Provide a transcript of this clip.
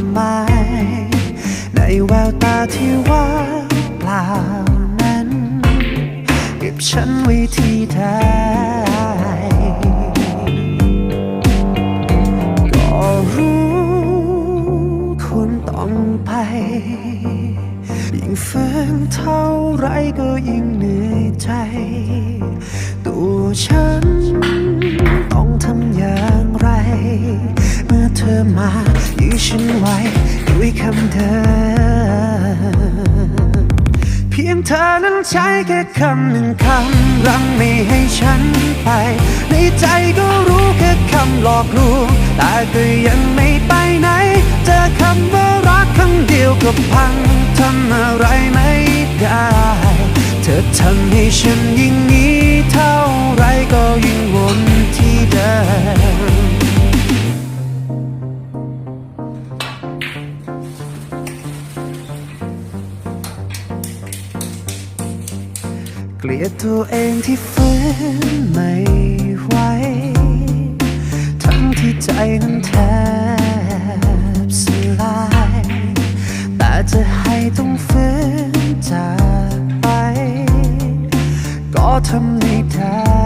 ความหมาย ในแววตาที่ว่างเปล่านั้น เก็บฉันไว้ที่ใดก็รู้คุณต้องไปยิ่งฝืนเท่าไรก็ยิ่งเหนื่อยใจ ตัวฉันต้องทำอย่างไร เมื่อเธอมา ฉันไว้ด้วยคำเดิมเพียงเธอนั้นใช้แค่คำหนึ่งคำรั้งไม่ให้ฉันไป ในใจก็รู้แค่คำหลอกลวงแต่ก็ยังไม่ไปไหน เจอคำว่ารักคำเดียวก็พังทำอะไรไม่ได้ เธอทำให้ฉันยิ่ง เกลียดตัวเองที่ฝืนไม่ไหว ทั้งที่ใจนั้นแทบสลาย แต่จะให้ต้องฝืนจากไป ก็ทำไม่ได้